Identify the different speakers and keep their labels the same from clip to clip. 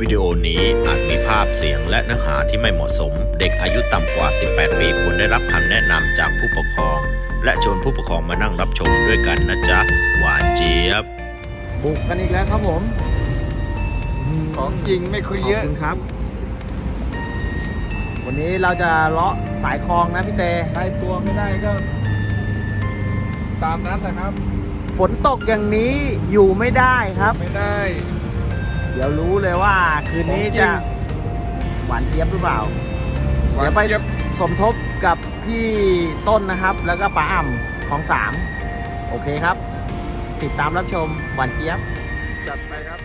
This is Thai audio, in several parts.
Speaker 1: วิดีโอนี้อาจมีภาพเสียงและเนื้อหาที่ไม่เหมาะสม เด็กอายุต่ำกว่า 18 ปีควรได้รับคำแนะนำจากผู้ปกครอง และชวนผู้ปกครองมานั่งรับชมด้วยกันนะจ๊ะ หวานเจี๊ยบ
Speaker 2: บุกกันอีกแล้วครับผม
Speaker 3: ของจริงไม่คุย
Speaker 2: ขอบ
Speaker 3: เยอะ
Speaker 2: คุณครับ วันนี้เราจะเลาะสายคลองนะพี่เต
Speaker 3: ได้ตัวไม่ได้ก็ ตามนั้นนะครับ
Speaker 2: ฝนตกอย่างนี้อยู่ไม่ได้ครับ
Speaker 3: ไม่ได้
Speaker 2: เดี๋ยวรู้เลยว่าคืนนี้
Speaker 3: ของจริง
Speaker 2: จะหวานเจี๊ยบหรือเปล่า เดี๋ยวไป
Speaker 3: เจี๊ยบ
Speaker 2: สมทบกับพี่ต้นนะครับ แล้วก็ป้าอ่ำของสามโอเคครับ ติดตามรับชมหวานเจี๊ยบ
Speaker 3: จัดไปครับ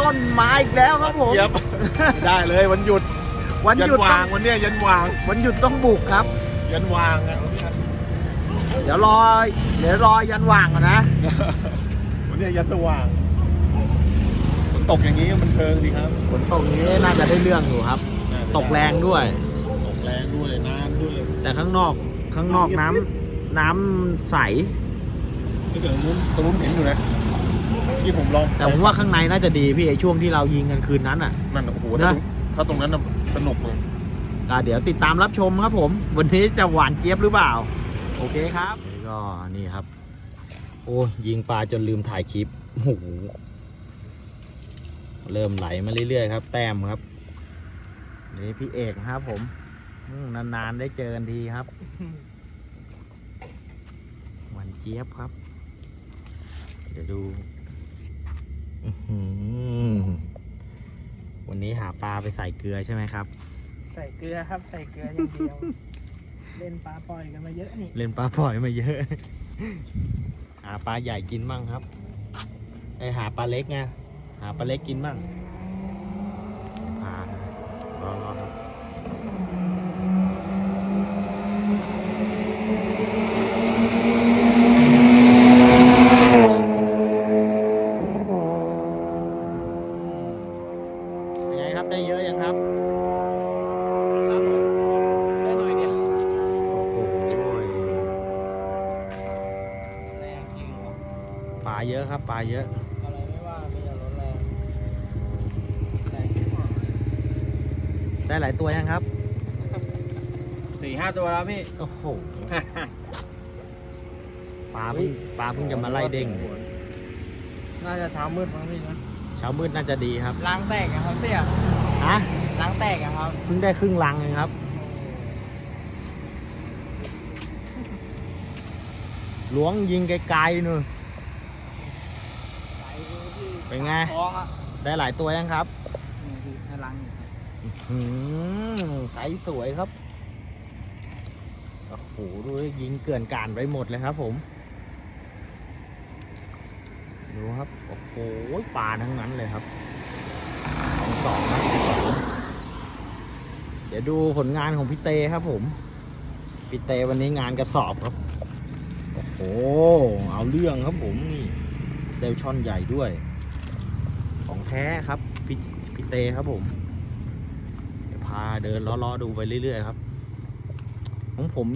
Speaker 2: ต้นมาอีกแล้วครับผม
Speaker 3: เจี๊ยบไม่ได้เลยวันหยุด
Speaker 2: วัน
Speaker 3: ยั
Speaker 2: หยุด
Speaker 3: วางวันเนี้ยยันวาง
Speaker 2: วันหยุดต้องบุกครับ
Speaker 3: ยันวางอะวันเนี้ย
Speaker 2: เดี๋ยวรอเดี๋ยวรอยันว่างก่อนนะ
Speaker 3: วันเนี้ยยันสว่างฝนตกอย่างนี้มันเทิงดีครับ
Speaker 2: ฝนตกนี้น่าจะได้เรื่องอยู่ครับ ตกแรงด้วย
Speaker 3: ตกแรงด้วยนานด้วย
Speaker 2: แต่ข้างนอกข้างนอกน้ำน้ำใส
Speaker 3: ไม่เกิดนู้นตรงนู้นเห็นอยู่นะ ที่ผมลอง
Speaker 2: แต่ผมว่าข้างในน่าจะดีพี่ไอช่วงที่เรายิงกันคืนนั้นอะ
Speaker 3: นั่นโอ้โห
Speaker 2: นะ
Speaker 3: ถ้าตรงถ้าตรงนั้นน่ะสนุกเลย
Speaker 2: ก็เดี๋ยวติดตามรับชมครับผม วันนี้จะหวานเจี๊ยบหรือเปล่า โอเคครับนี่ก็นี่ครับ โอ้ยิงปลาจนลืมถ่ายคลิปโอ้โหเริ่มไหลมาเรื่อยๆครับ แต้มครับนี่พี่เอกครับผมอืมนานๆได้เจอกันทีครับหวานเจี๊ยบครับ เดี๋ยวดูอื้อหือ วันนี้หาปลาไปใส่เกลือใช่ไหมครับ
Speaker 4: ใส่เกลือครับใส่เกลืออย่างเดียว เล่นปลาปล่อยกันมาเยอะนี่
Speaker 2: เล่นปลาปล่อยมาเยอะ หาปลาใหญ่กินบ้างครับไอหาปลาเล็กไงหาปลาเล็กกินบ้างพารอรอครับ เยอะครับปลาเยอะ
Speaker 4: อะไรไม่ว่าไม่จะลดแรงแรงที่สุด
Speaker 2: ได้หลายตัวยังครับ
Speaker 4: สี่ห้าตัวแล้วพี่
Speaker 2: โอ้โห ปลาเพิ่งปลาเพิ่งจะมาไล่เด้ง
Speaker 4: น่าจะเช้ามืดมั้งพี่นะ
Speaker 2: เช้ามืดน่าจะดีครับ
Speaker 4: ล้างแตกอะครับเสี่ย
Speaker 2: ฮะ
Speaker 4: ล้างแตกอะครับ
Speaker 2: เพิ่งได้ครึ่งลังเองครับ หลวงยิงไกลๆนู่น เป็นไง
Speaker 4: ท้องอะ
Speaker 2: ได้หลายตัวยังครับ
Speaker 4: นี่พี่ให้ล้างอยู่ครับ
Speaker 2: หืมใสสวยครับ โอ้โหดูดิยิงเกลื่อนกลาดไปหมดเลยครับผม ดูครับ โอ้โหปลาทั้งนั้นเลยครับสองสองนะสองเดี๋ยวดูผลงานของพี่เตครับผม พี่เตวันนี้งานกระสอบครับ โอ้โห เอาเรื่องครับผมนี่เดวช่อนใหญ่ด้วย ของแท้ครับพี่พี่เตครับผมเดี๋ยวพาเดินล้อๆดูไปเรื่อยๆครับ ของผม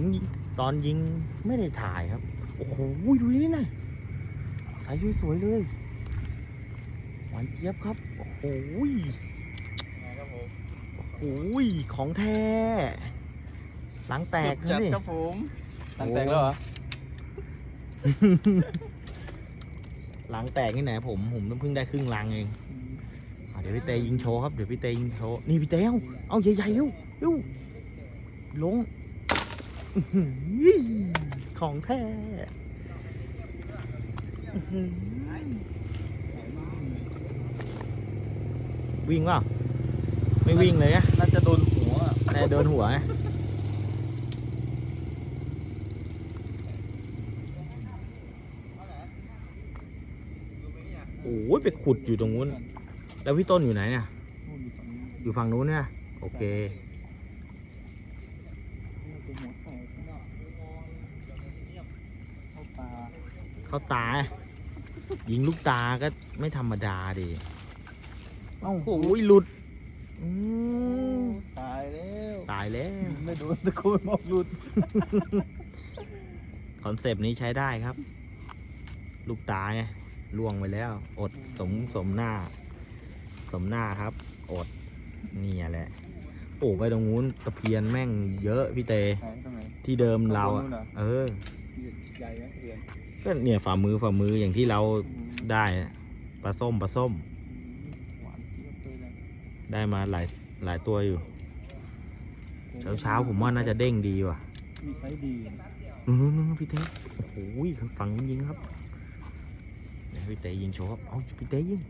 Speaker 2: ตอนยิงไม่ได้ถ่ายครับ โอ้โหดูนี่นะใสสวยๆเลยหวานเจี๊ยบครับ โอ้โห
Speaker 4: ครับผม
Speaker 2: โอ้โหของแท้หลังแตก
Speaker 4: สุดจั
Speaker 2: นะ
Speaker 4: ด
Speaker 2: นี่
Speaker 4: ครับผมล้างแตกแล้วเหรอ
Speaker 2: หลังแตกที่ไหนผม ผมเพิ่งได้ครึ่งลังเองอะเดี๋ยวพี่เตยิงโชว์ครับเดี๋ยวพี่เตยิงโชว์นี่พี่เตเอาเอาใหญ่ๆเร็วเร็วลงอื้อหือของแท้อื้อหือวิ่งเปล่าไม่วิ่งเลยอะ
Speaker 4: น่าจะโดนหัวอะ
Speaker 2: แต่โดนหัวไงโอ้ยไปขุดอยู่ตรงนู้น แล้วพี่ต้นอยู่ไหนเนี่ยอยู่ฝั่งนู้นเนี่ยโอเคเข้าตา ยิงลูกตาก็ไม่ธรรมดาดิ
Speaker 4: เอ้า
Speaker 2: โอ้ยหลุดอืม
Speaker 5: ตายแล้ว
Speaker 2: ตายแล้ว
Speaker 5: ไม่โดนตะโกนบอกหลุด
Speaker 2: คอนเซปต์นี้ใช้ได้ครับ ลูกตาไงล่วงไปแล้ว อดสมสมหน้าส มหน้าครับ อดนี่แหละ โอ้ไปตรงนู้นตะเพียนแม่งเยอะพี่เต
Speaker 5: หายตรงไหน
Speaker 2: ที่เดิมเรา
Speaker 5: ข้
Speaker 2: อะ
Speaker 5: งบนนู้นเหรอ
Speaker 2: เออ
Speaker 5: ใหญ่ไหมเรียน
Speaker 2: ก็เนี่ยฝ่ามือฝ่ามืออย่างที่เรา
Speaker 5: อืม
Speaker 2: ได้อะปลาส้มปลาส้ม
Speaker 5: หวานเจี๊ยบเลยนะ
Speaker 2: ได้มาหลายหลายตัวอยู่ เช้าเช้าๆผมว่าน่าจะเด้งดีว่ะ
Speaker 5: มีไซส์ดีนะ
Speaker 2: นู้นๆๆพี่เต้โอ้โหฝั่งนู้นยิงครับเดี๋ยวพี่เต้ยิงโชว์ครับเอาพี่เต้ยิง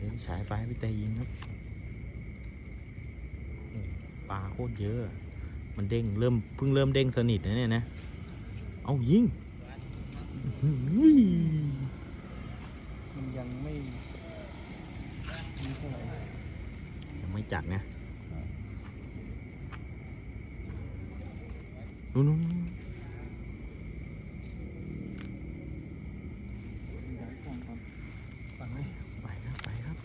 Speaker 2: เดี๋ยวฉายไฟให้พี่เต้ยิงครับโอ้ปลาโคตรเยอะ มันเด้งเริ่มเพิ่งเริ่มเด้งสนิทนะเนี่ยนะ เอายิงอื้อหือ
Speaker 5: มันยังไม่มีเท่าไหร่
Speaker 2: ยังไม่จัดนะนู้นๆ
Speaker 5: ย้ายฝั่งก่อนฝั่งไหน
Speaker 2: ไปครับไปครับ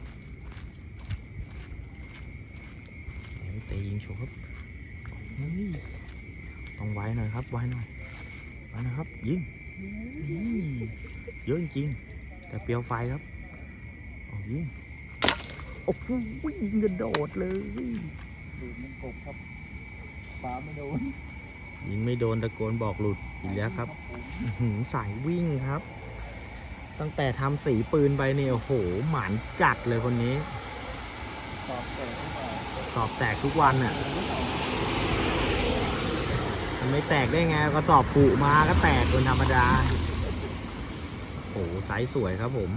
Speaker 2: เดี๋ยวเตะยิงโชว์ครับเฮ้ยต้องไวหน่อยครับไวหน่อยไวหนะครับ ยิงนี่เยอะจริงๆแต่เปลวไฟครับเอายิงโอ้โหยิงกระโดดเลย
Speaker 5: ดูดมันกบครับฟ้าไม่โดน
Speaker 2: ยิงไม่โดนตะโกนบอกหลุดอีกแล้วครับอื้อหือสายวิ่งครับ ตั้งแต่ทำสีปืนไปเนี่ยโอ้โหหมานจัดเลยคนนี้
Speaker 5: สอบแต่ไม่ได้
Speaker 2: สอบแตกทุกวันน่ะมันไม่แตกได้ไงก็สอบผุมาก็แตกเป็นธรรมดาโอ้โหไซส์สวยครับผม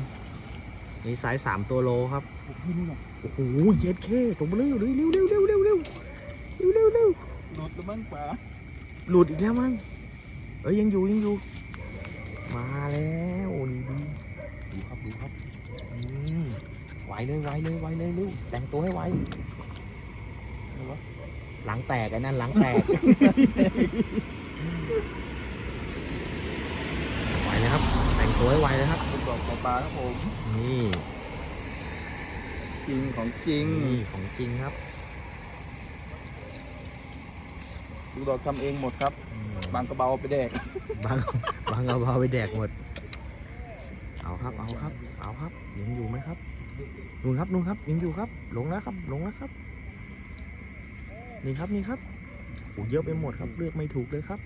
Speaker 2: นี่ไซส์สามตัวโลครับ
Speaker 5: ผมที่นี่หรอ
Speaker 2: โอ้โหเย็ดเคตัวเบลอเลยเร็วเร็วเร็วเร็วเร็วเร็วเร็วเร็ว
Speaker 5: หลุดแล้วมั้งป๋า
Speaker 2: หลุดอีกแล้วมั้งเอ้ยยังอยู่ยังอยู่ มาแล้วนี่ดูดูครับดูครับอืมไวเลยไวเลยไวเลยเร็วแต่งตัวให้ไว หลังแตกไอ้นั่นหลังแตก ไวเลยครับ แต่งตัวให้ไวเลยครับ
Speaker 5: ผมบอกปลาครับผม
Speaker 2: นี่
Speaker 5: จริงของจริง
Speaker 2: นี่ของจริงครับ
Speaker 5: ดูดอกทำเองหมดครับ
Speaker 2: อืม
Speaker 5: บางกระเบาไปแดก
Speaker 2: บางบางเอาไปแดกหมด เอาครับ เอาครับ เอาครับ ยังอยู่ไหมครับนู่นครับนู่นครับยังอยู่ครับ ลงแล้วครับ ลงแล้วครับ นี่ครับนี่ครับโอ้เยอะไปหมดครับเลือกไม่ถูกเลยครับ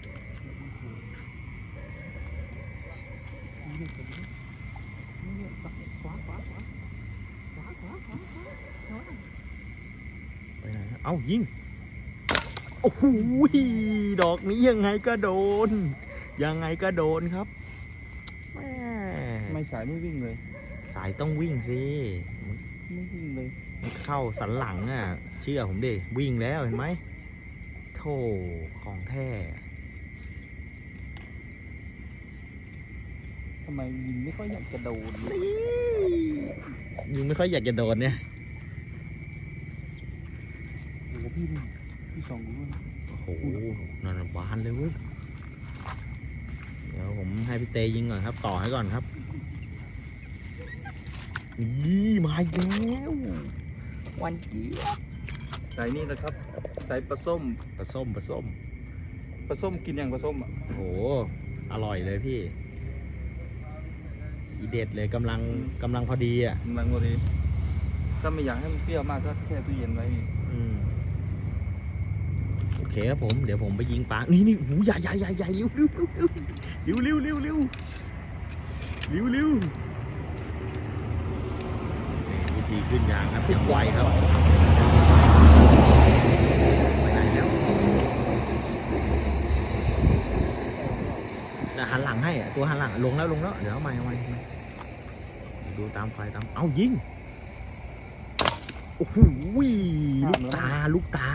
Speaker 2: ไปไหนครับเอ้ายิงโอ้โหดอกนี้ยังไงก็โดน ยังไงก็โดนครับแม่
Speaker 5: ไม่สายไม่วิ่งเลย
Speaker 2: สายต้องวิ่งสิ
Speaker 5: ไม่วิ่งเลย
Speaker 2: มัน เข้าสันหลังอะ เชื่อผมดิวิ่งแล้วเห็นไหมโธ่ของแท้
Speaker 5: ทำไมยิงไม่ค่อยอยากจะโดนเลย
Speaker 2: นี่ยิงไม่ค่อยอยากจะโดนเนี่ย
Speaker 5: โอ้โหพี่ดูพี่สองดูนะ
Speaker 2: โอ้โหนั่นบานเลยเว้ยเดี๋ยวผมให้พี่เตยิงก่อนครับ ต่อให้ก่อนครับนี่มาอีกแล้ว วันเจี๊ยบ
Speaker 5: สายนี่นะครับสายปลาส้ม
Speaker 2: ปลาส้มปลาส้ม
Speaker 5: ปลาส้มกินอย่างปลาส้มอะ
Speaker 2: โอ้โห อร่อยเลยพี่ อีเด็ดเลยกำลังกำลังพอดีอะ
Speaker 5: กำลังพอดี ถ้าไม่อยากให้มันเปรี้ยวมากก็แช่ตู้เย็นไว้นี่
Speaker 2: อืมโอเคครับผม เดี๋ยวผมไปยิงปลา นี่นี่หูใหญ่ใหญ่ใหญ่ใหญ่เร็วเร็วเร็วเร็วเร็วเร็วเร็วเร็วเร็วนี่วิธี ขึ้นยางครับยังไวครับไปไหนแล้วน่ะหันหลังให้อะตัวหันหลังอะลงแล้วลงแล้วเดี๋ยวเอาใหม่เอาใหม่เอาใหม่ดูตามไฟตามเอายิงโอ้โหลูกตาลูกตา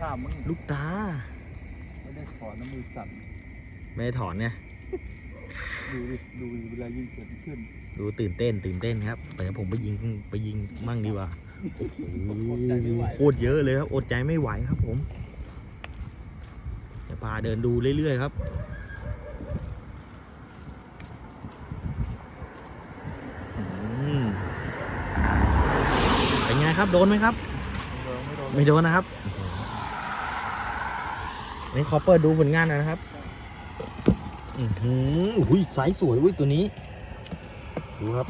Speaker 5: ข้ามมั้ง
Speaker 2: ลูกตา
Speaker 5: ไม่ได้ขอน้ำมือสั่น
Speaker 2: ไม่ได้ถอนเนี่ย
Speaker 5: ดูดิดูดิเวลายิงเสียงขึ้น
Speaker 2: ดูตื่นเต้นตื่นเต้นครับเดี๋ยวผมไปยิงไปยิงมั่งดีกว่าโอ้โหโคตรเยอะเลยครับอดใจไม่ไหวครับผมเดี๋ยวพาเดินดูเรื่อยๆครับอืมเป็นไงครับโดนไหมครับ ไม่โดนนะครับนี่ขอเปิดดูผลงานหน่อยนะครับ อือหืออุ้ยไซส์สวยอุ้ยตัวนี้ ดูครับ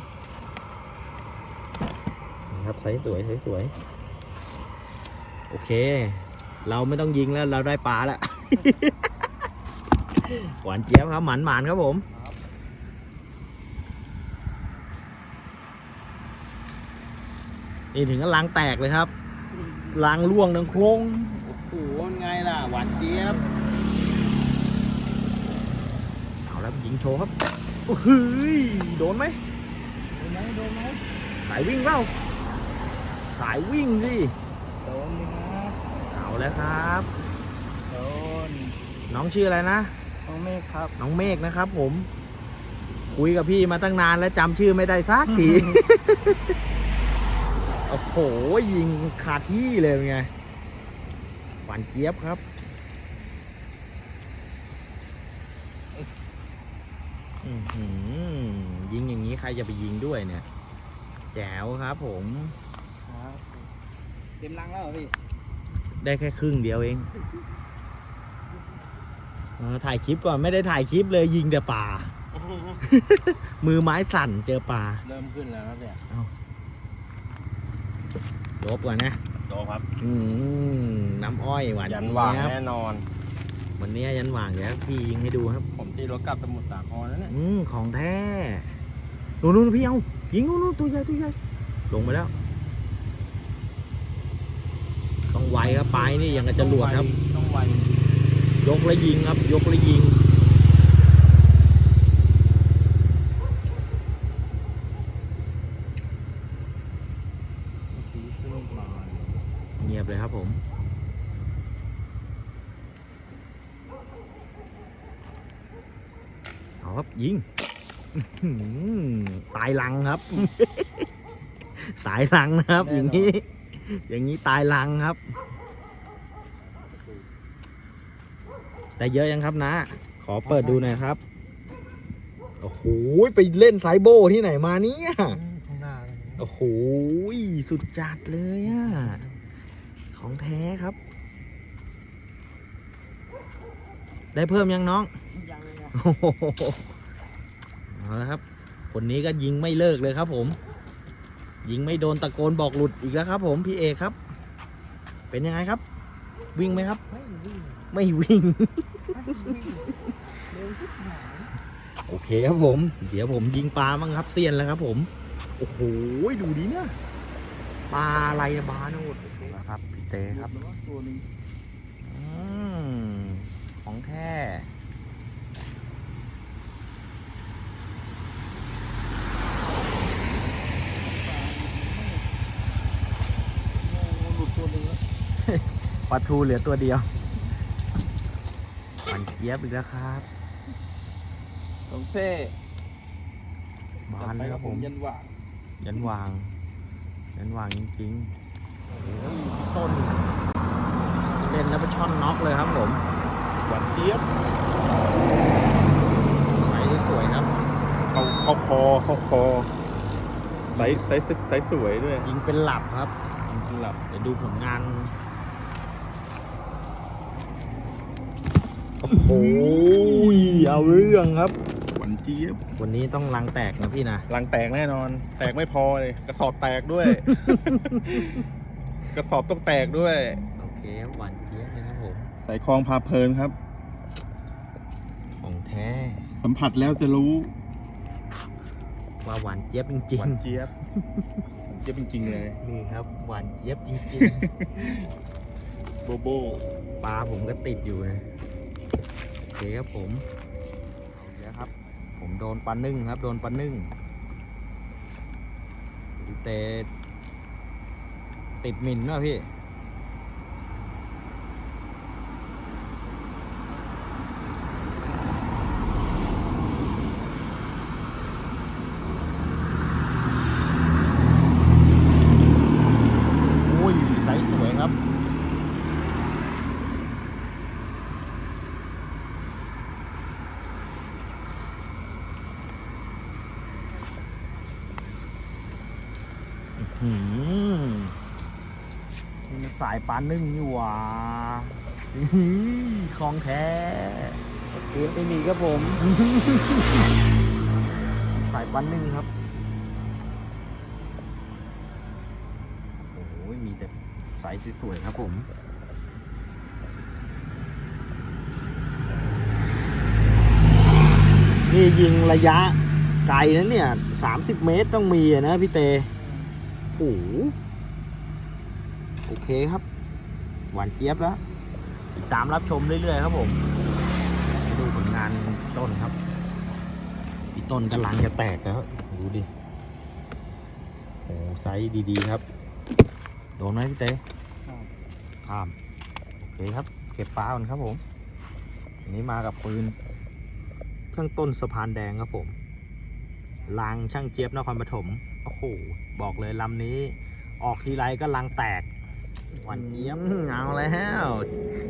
Speaker 2: นี่ครับไซส์สวยไซส์สวย โอเค เราไม่ต้องยิงแล้วเราได้ปลาแล้ว หวานเจี๊ยบครับหมันหมานครับผมนี่ถึงกับลังแตกเลยครับลังล่วงดังโครงโอ้โหไงล่ะ หวานเจี๊ยบ เอาแล้วยิงโชว์ครับ โอ้โหยโดนไหม
Speaker 4: ไหมโดนไหม
Speaker 2: สายวิ่งเปล่าสายวิ่งสิ
Speaker 4: โดนเลยครับ
Speaker 2: เอาแล้วครับ
Speaker 4: โดน
Speaker 2: น้องชื่ออะไรนะ
Speaker 4: น้องเมฆครับ
Speaker 2: น้องเมฆนะครับ ผม คุยกับพี่มาตั้งนานแล้วจำชื่อไม่ได้สักทีโอ้โหยิงคาที่เลยเป็นไงหวานเจี๊ยบครับอื้อหือ ยิงอย่างนี้ใครจะไปยิงด้วยเนี่ย แจ๋วครับผม
Speaker 4: ครับเต็มรังแล้วเหรอพี่
Speaker 2: ได้แค่ครึ่งเดียวเองเออถ่ายคลิปก่อนไม่ได้ถ่ายคลิปเลยยิงแต่ป่า มือไม้สั่นเจอป่า
Speaker 4: เริ่มขึ้นแล้วครับเนี่ย
Speaker 2: ลบก่อนนะ
Speaker 3: โดนครับ
Speaker 2: อืมน้ำอ้อยหวาน
Speaker 4: ยัน
Speaker 2: เจี๊
Speaker 4: หว่าง
Speaker 2: ยบ
Speaker 4: แน่นอน
Speaker 2: วันนี้ยันหว่างเดี๋ยวพี่ยิงให้ดูครับ
Speaker 4: ผมตีรถกลับสมุทรสาครแล้วเนี่ย
Speaker 2: อืมของแท้ นู่นนู่นพี่เอายิงนู่นนู่นตัวใหญ่ตัวใหญ่ลงไปแล้ว ต้องไวครับปลายนี่ยังกับจรวดครับ
Speaker 4: ต้องไวย
Speaker 2: กแล้วยิงครับ ยกแล้วยิง
Speaker 4: ตีขึ้นมา
Speaker 2: เงียบเลยครับผมเอาครับยิง อื้อหือตายลังครับตายลังนะครับ อย่างนี้ อย่างนี้ตายลังครับได้เยอะยังครับนะ ขอเปิดดูหน่อยครับ โอ้โหไปเล่นไซโบที่ไหนมาเนี่ย
Speaker 4: ข้างหน้าเลยนะ
Speaker 2: โอ้โหสุดจัดเลยอะของแท้ครับ ได้เพิ่มยังน้อง
Speaker 4: ยังเลยนะ
Speaker 2: โอ้โหเอาละครับ คนนี้ก็ยิงไม่เลิกเลยครับ ผม ยิงไม่โดนตะโกนบอกหลุดอีกแล้วครับ ผมพี่เอกครับ เป็นยังไงครับ วิ่งไหมครับ
Speaker 4: ไม่วิ่ง
Speaker 2: ไม่วิ่ง
Speaker 4: ไม่วิ่งเร็วทุกหาย
Speaker 2: โอเคครับผม เดี๋ยวผมยิงปลาบ้างครับเซียนแล้วครับ ผม โอ้โหดูดิเนี่ยปลาอะไรนะบาโนดนะครับพี่เต้ครับ
Speaker 4: แล้วก็ตัวหนึง
Speaker 2: อืมของแท้
Speaker 4: โอ้หลุดตัวหนึงแล้ว
Speaker 2: ปลาทูเหลือตัวเดียวมันเกียบอีกแล้วครับ
Speaker 4: ของเท่
Speaker 2: บานเลยครับผม
Speaker 4: ยันหว่าง
Speaker 2: ยันวางยันวางจริงๆโอ้โหต้นเล่นแล้วไปช่อนน็อกเลยครับผม
Speaker 3: หวานเจี๊ยบ
Speaker 2: ใสสวยๆครับ
Speaker 3: เข้าเข้าคอเข้าคอไซส์ไซส์ไซส์สวยด้วย
Speaker 2: ยิงเป็นหลับครับ
Speaker 3: หลับ
Speaker 2: เดี๋ยวดูผลงาน โอ้โหเอาเรื่องครับ
Speaker 3: หวานเจี๊ยบ
Speaker 2: วันนี้ต้องลังแตกนะพี่นะ
Speaker 3: รังแตกแน่นอน แตกไม่พอเลย กระสอบแตกด้วย กระสอบต้องแตกด้วย
Speaker 2: โอเคครับหวานเจี๊ยบนะครับผม
Speaker 3: สายคลองพาเพลินครับ
Speaker 2: ของแท้
Speaker 3: สัมผัสแล้วจะรู้
Speaker 2: ว่าหวานเจี๊ยบจริ
Speaker 3: ห
Speaker 2: ง
Speaker 3: วานเจี๊ยบหวานเจี๊ยบจริงๆเลย
Speaker 2: ๆนี่ครับหวานเจี๊ยบจริง
Speaker 3: โบโบ
Speaker 2: ๆปลาผมก็ติดอยู่นะโอ เคครับผมเดี๋ยวครับ ผมโดนปลานึ่งครับ โดนปลานึ่งแต่ติดมิ่นว่ะพี่ โอ้ยไซส์สวยครับ อืม สายปลานึ่งนี่หว่านี่ของแท้
Speaker 4: คืนไม่มีครับผม
Speaker 2: สายปลานึ่งครับ โอ้โห มีแต่สายสวยๆครับผมนี่ยิงระยะไกลนะเนี่ย30เมตรต้องมีนะพี่เตโอ้โห โอเคครับ หวานเจี๊ยบแล้วติดตามรับชมเรื่อยๆครับผมดูผลงานต้นครับพี่ต้นกำลังจะแตกแล้วดูดิโอ้ไซส์ดีๆครับ โดนไหมพี่เต้ข้ามโอเคครับ เก็บปลาก่อนครับผมอันนี้มากับปืนช่างต้นสะพานแดงครับผมลางช่างเจี๊ยบนครปฐมโอ้โหบอกเลยลำนี้ ออกทีไรก็ลังแตก หวานเจี๊ยบเอาแล้ว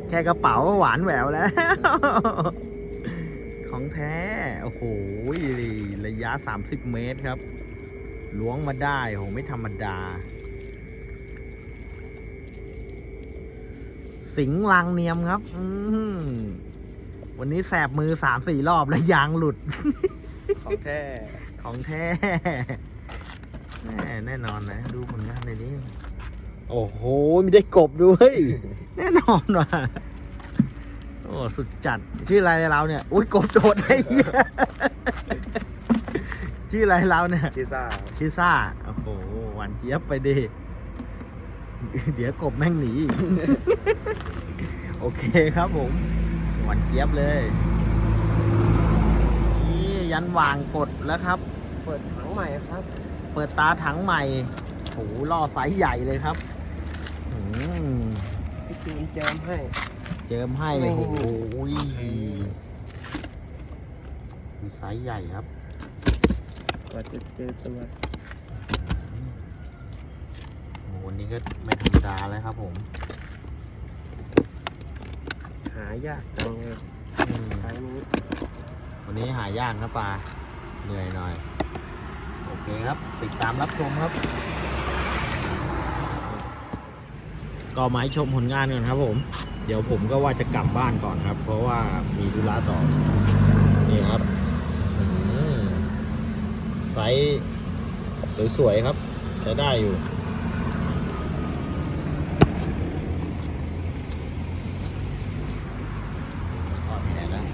Speaker 2: แค่กระเป๋าก็หวานแหววแล้ว ของแท้ โอ้โห ระยะ 30 เมตรครับ ล้วงมาได้โหไม่ธรรมดา สิงห์ลางเนียมครับอืมวันนี้แสบมือสามสี่รอบแล้วยางหลุด
Speaker 4: ของแท้
Speaker 2: ของแท้ แน่แน่นอนนะ ดูผลงานในนี้ โอ้โหมีได้กบด้วย แน่นอนว่ะโอ้สุดจัด ชื่ออะไรเราเนี่ยอุ้ยกบโดดไอ้เหี้ยชื่ออะไรเราเนี่ย
Speaker 4: ชิซ่า
Speaker 2: ชื่อซ่า โอ้โห หวานเจี๊ยบไปดิ เดี๋ยวกบแม่งหนีอีก โอเคครับผม หวานเจี๊ยบเลย นี่ยันวางกดแล้วครับ
Speaker 4: เปิดถังใหม่ครับ
Speaker 2: เปิดตาถังใหม่โหล่อไซส์ใหญ่เลยครับอืม
Speaker 4: พี่ จูนเจิมให้
Speaker 2: เจิมให้
Speaker 4: นี่
Speaker 2: โอ้โหดูไซส์ใหญ่ครับ
Speaker 4: กว่าจะเจอตัว
Speaker 2: โอ้โหวันนี้ก็ไม่ธรรมดาแล้วครับผม
Speaker 4: หายากจังเลย
Speaker 2: อืม
Speaker 4: ไซส์นี้
Speaker 2: วันนี้หายากครับปลาเหนื่อยหน่อย โอเคครับ ติดตามรับชมครับ ก็มาให้ชมผลงานก่อนครับผม เดี๋ยวผมก็ว่าจะกลับบ้านก่อนครับ เพราะว่ามีธุระต่อ นี่ครับไซส์สวยๆครับใช้ได้อยู่ ทอดแหแล้ว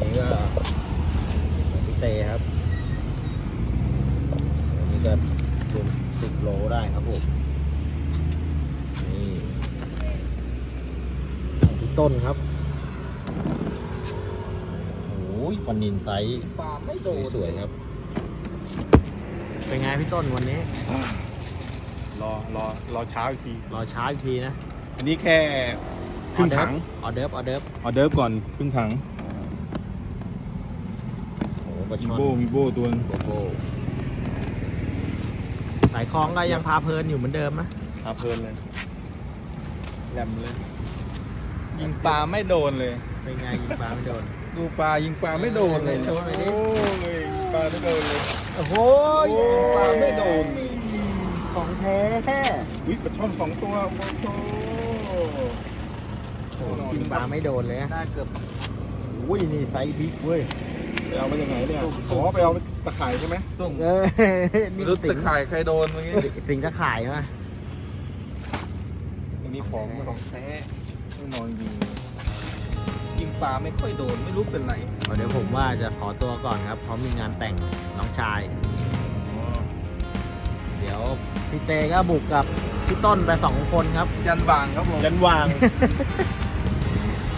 Speaker 2: นี่ก็พี่เตครับอันนี้ก็รวมสิบโลได้ครับผม นี่ของพี่ต้นครับ โอ้ยปลานิน ไซส์
Speaker 4: ปลาไม่โดน
Speaker 2: สวยๆครับ เป็นไงพี่ต้นวันนี้
Speaker 3: รอรอรอเช้าอีกที
Speaker 2: รอช้าอีกทีนะ
Speaker 3: อันนี้แค่ครึ่งถัง
Speaker 2: ออเดิร์ฟออเดิร์ฟ
Speaker 3: ออเดิร์ฟก่อนครึ่งถัง
Speaker 2: โอ้โหปลา
Speaker 3: มี
Speaker 2: ช่อน
Speaker 3: โบมีโบตัวนึง
Speaker 2: โกโก้สายคล้องก็ยังพาเพลินอยู่เหมือนเดิมนะ
Speaker 3: ทาเพลินเลยแหลมเลย
Speaker 5: ยิงปลาไม่โดนเลย
Speaker 2: เป็นไงยิงปลาไม่โดน
Speaker 5: ดูปลายิงปลาไม่โดนเลย
Speaker 2: โชว์หน่อยดิ
Speaker 3: โอ้ยปลาไม่โดนเลย
Speaker 2: โอ้โห
Speaker 5: โอ้ปลาไม่โดน
Speaker 2: ของแท้
Speaker 3: อุ้ยปลาช่อนสองตัวโอ้โห
Speaker 2: โอ้โหยิงปลาไม่โดนเลยนะ
Speaker 5: ได้เกือบ
Speaker 2: อุ้ยนี่ไซส์บิ๊กเว้ย
Speaker 3: ไปเอามาจากไหนเนี่ยขอไปเอาตะข่ายใช่ไหม
Speaker 5: ส่ง
Speaker 2: เออนี่
Speaker 5: รู้
Speaker 2: สิ
Speaker 5: ตะ
Speaker 2: ง
Speaker 5: ข่ายใครโดนเมื่อกี้
Speaker 2: สิงตะข่ายมา
Speaker 3: อันนี้ของ
Speaker 5: ของแท้ไม่นอนยิงยิง ปลาไม่ค่อยโดนไม่รู้เป็นไร
Speaker 2: เดี๋ยวผมว่าจะขอตัวก่อนครับเพราะมีงานแต่งน้องชาย เดี๋ยวพี่เตก็บุกกับพี่ต้นไปสองคนครับ
Speaker 5: ยันบางครับผม
Speaker 3: ยันวาง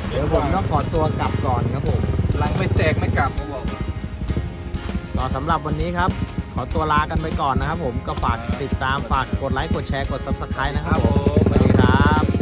Speaker 2: เดี๋ยวผมต้องขอตัวกลับก่อนครับผม
Speaker 5: หลังไม่แตกไม่กลับเขาบอก
Speaker 2: ต่อสำหรับวันนี้ครับ ขอตัวลากันไปก่อนนะครับผมก็ฝากติดตามฝากกดไลค์กดแชร์กด subscribe นะครับผมสวัสดีครับ